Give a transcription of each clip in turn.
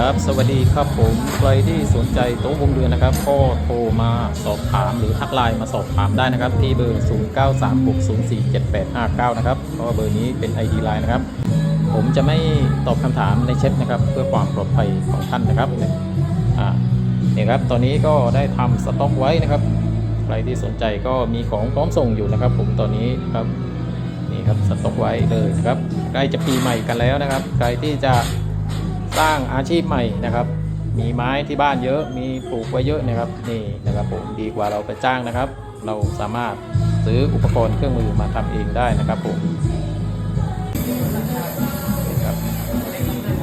ครับ สวัสดีครับผมใครที่สนใจโต๊ะวงเดือนนะครับ ก็โทรมาสอบถามหรือทักไลน์มาสอบถามได้นะครับ ที่เบอร์ 0936047859 นะครับเพราะเบอร์นี้เป็น ID Line นะครับ ผมจะไม่ตอบคำถามในแชทนะครับ เพื่อความปลอดภัยของท่านนะครับอ่านี่ครับตอนนี้ก็ได้ทำสต็อกไว้นะครับ ใครที่สนใจก็มีของพร้อมส่งอยู่นะครับ ผมตอนนี้ครับนี่ครับสต็อกไว้เลยนะครับใกล้จะปีใหม่กันแล้วนะครับ ใครที่จะ สร้างอาชีพใหม่นะครับ มีไม้ที่บ้านเยอะ มีปลูกไว้เยอะนะครับ นี่นะครับผมดีกว่าเราไปจ้างนะครับ เราสามารถซื้ออุปกรณ์เครื่องมือมาทำเองได้นะครับผม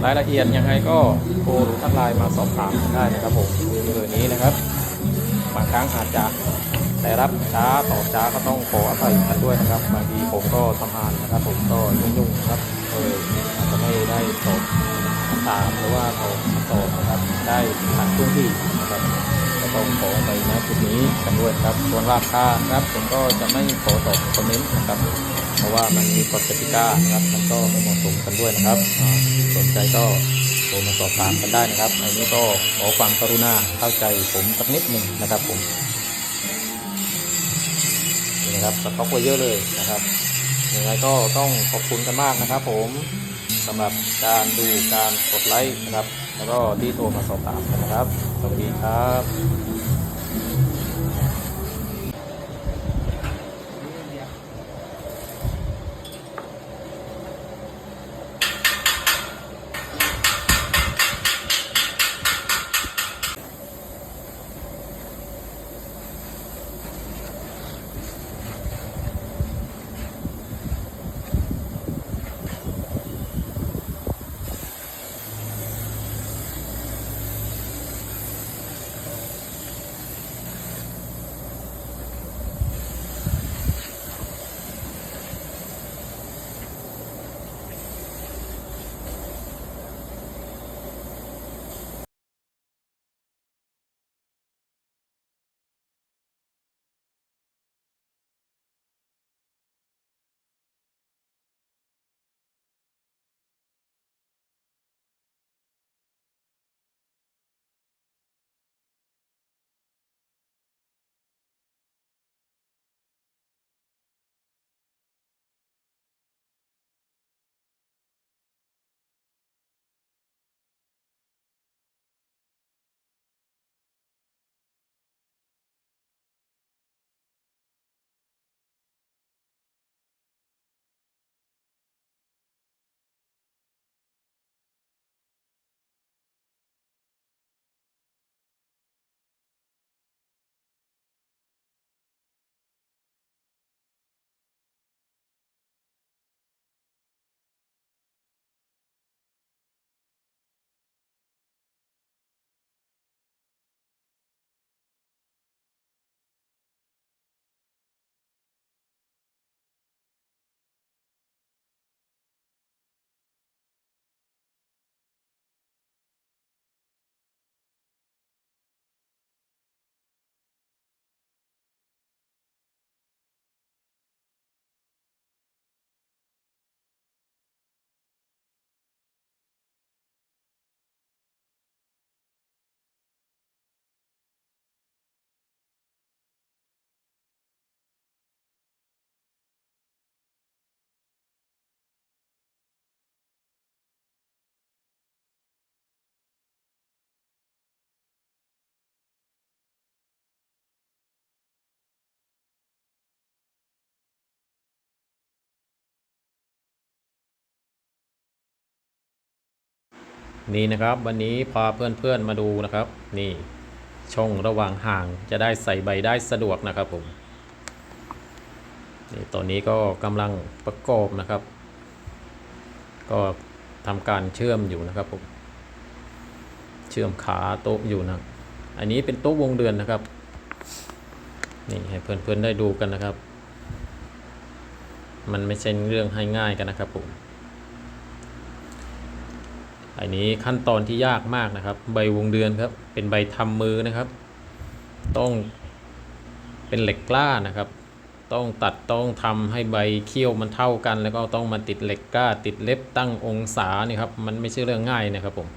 รายละเอียดยังไงก็โทรหรือทักไลน์มาสอบถามได้นะครับผมเบอร์นี้นะครับบางครั้งอาจจะได้รับช้าต่อช้าก็ต้องขออภัยกันด้วยนะครับบางทีผมก็ทำงานนะครับ ผมก็ยุ่งๆนะครับเอออาจจะไม่ได้ตอบ คำถามหรือว่าตอบตอบนะครับได้ทันท่วงที่นะครับก็ต้องขออภัยนะจุดนี้กันด้วยครับส่วนราคาครับผมก็จะไม่ขอตอบคอมเมนต์นะครับ เพราะว่ามันมีกฎกติกานะครับมันก็ไม่เหมาะสมกันด้วยนะครับสนใจก็โทรมาสอบถามกันได้นะครับอันนี้ก็ขอความกรุณาเข้าใจผมสักนิดหนึ่งนะครับผมนี่นะครับสต็อกไว้เยอะเลยนะครับยังไงก็ต้องขอบคุณกันมากนะครับผม สำหรับการดูการกดไลค์นะครับ แล้วก็ที่โทรมาสอบถามนะครับ สวัสดีครับ นี่นะครับ วันนี้พาเพื่อนๆมาดูนะครับ นี่ช่องระหว่างห่างจะได้ใส่ใบได้สะดวกนะครับผมนี่ตอนนี้ก็กำลังประกอบนะครับ ก็ทำการเชื่อมอยู่นะครับผมเชื่อมขาโต๊ะอยู่นะอันนี้เป็นโต๊ะวงเดือนนะครับนี่ให้เพื่อนๆได้ดูกันนะครับ มันไม่ใช่เรื่องให้ง่ายกันนะครับผม อันนี้ขั้นตอนที่ยากมากนะครับ ใบวงเดือนครับ เป็นใบทำมือนะครับ ต้องเป็นเหล็กกล้านะครับ ต้องตัดต้องทำให้ใบเขี้ยวมันเท่ากัน แล้วก็ต้องมาติดเหล็กกล้า ติดเล็บตั้งองศานี่ครับ มันไม่ใช่เรื่องง่ายนะครับผม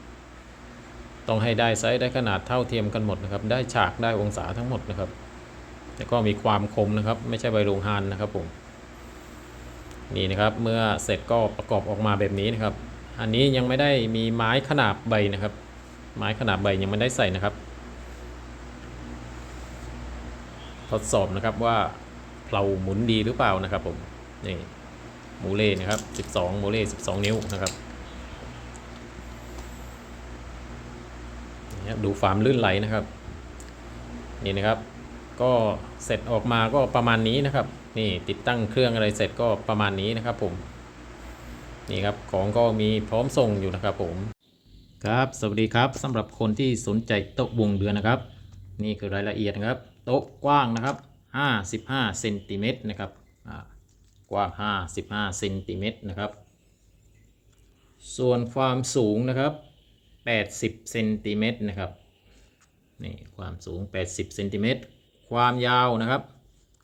ต้องให้ได้ไซส์ได้ขนาดเท่าเทียมกันหมดนะครับ ได้ฉากได้องศาทั้งหมดนะครับ แล้วก็มีความคมนะครับ ไม่ใช่ใบลงฮานนะครับผม นี่นะครับ เมื่อเสร็จก็ประกอบออกมาแบบนี้นะครับ อันนี้ยังไม่ได้มีไม้ขนาบใบนะครับ ไม้ขนาบใบยังไม่ได้ใส่นะครับ ทดสอบนะครับว่าเพลาหมุนดีหรือเปล่านะครับผมนี่หมูเล่นะครับ 12หมูเล่12 นิ้วนะครับนี่ครับดูความลื่นไหลนะครับ นี่นะครับ ก็เสร็จออกมาก็ประมาณนี้นะครับ นี่ติดตั้งเครื่องอะไรเสร็จก็ประมาณนี้นะครับผม นี่ครับของก็มีพร้อมส่งอยู่นะครับผม ครับสวัสดีครับสำหรับคนที่สนใจโต๊ะวงเดือนนะครับ นี่คือรายละเอียดนะครับ โต๊ะกว้างนะครับ55เซนติเมตรนะครับอ่ากว้าง55เซนติเมตรนะครับ ส่วนความสูงนะครับ80เซนติเมตรนะครับนี่ความสูง 80เซนติเมตรความยาวนะครับ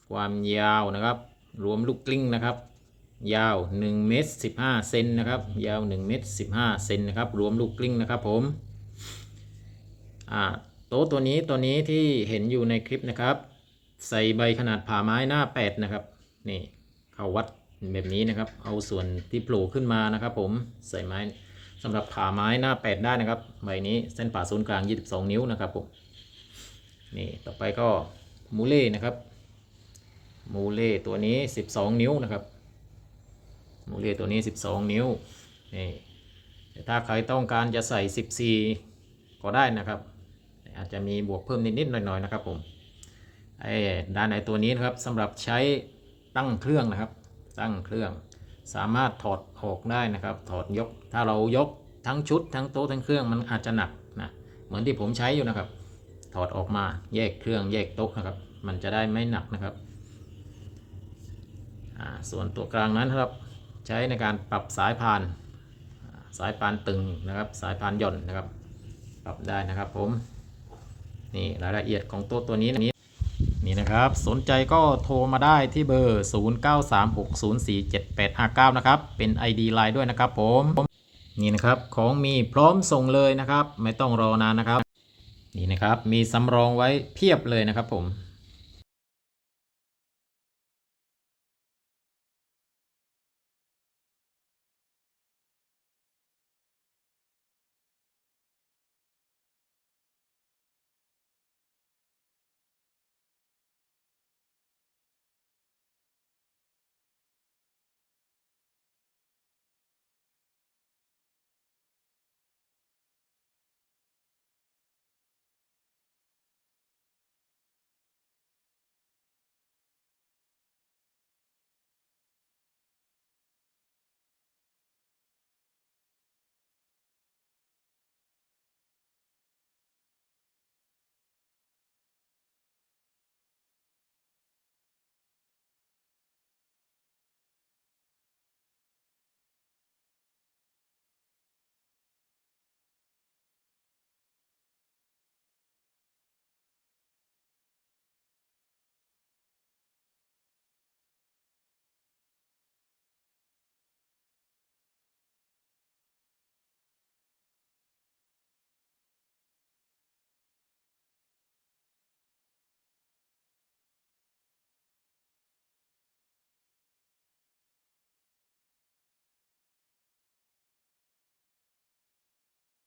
ความยาวนะครับ รวมลูกกลิ้งนะครับ ยาว 1 เมตร 15 เซนนะครับ ยาว 1 เมตร 15 เซนนะครับ รวมลูกกลิ้งนะครับผมอ่าโต๊ะตัวนี้ตัวนี้ที่เห็นอยู่ในคลิปนะครับ ใส่ใบขนาดผ่าไม้หน้า 8 นะครับ นี่เขาวัดแบบนี้นะครับ เอาส่วนที่โผล่ขึ้นมานะครับผมใส่ไม้สำหรับผ่าไม้หน้า 8 ได้นะครับ ใบนี้เส้นผ่าศูนย์กลาง 22 นิ้วนะครับผมนี่ต่อไปก็มูเล่นะครับมูเล่ตัวนี้ 12 นิ้วนะครับ มูเล่ตัวนี้ 12 นิ้วนี่แต่ถ้าใครต้องการจะใส่ 14 ก็ได้นะครับ อาจจะมีบวกเพิ่มนิดๆหน่อยๆนะครับผมไอ้ด้านในตัวนี้นะครับสำหรับใช้ตั้งเครื่องนะครับ ตั้งเครื่อง สามารถถอดออกได้นะครับ ถอดยกถ้าเรายกทั้งชุด ทั้งโต๊ะทั้งเครื่องมันอาจจะหนักนะเหมือนที่ผมใช้อยู่นะครับ ถอดออกมาแยกเครื่องแยกโต๊ะนะครับ มันจะได้ไม่หนักนะครับอ่าส่วนตัวกลางนั้นครับ ใช้ในการปรับสายพาน สายพานตึงนะครับ สายพานหย่อนนะครับ ปรับได้นะครับผม นี่รายละเอียดของตัวตัวนี้นี้นี่นะครับ สนใจก็โทรมาได้ที่เบอร์ 0936047859 นะครับ เป็น ID Line ด้วยนะครับผม นี่นะครับ ของมีพร้อมส่งเลยนะครับ ไม่ต้องรอนานนะครับ นี่นะครับ มีสำรองไว้เพียบเลยนะครับผม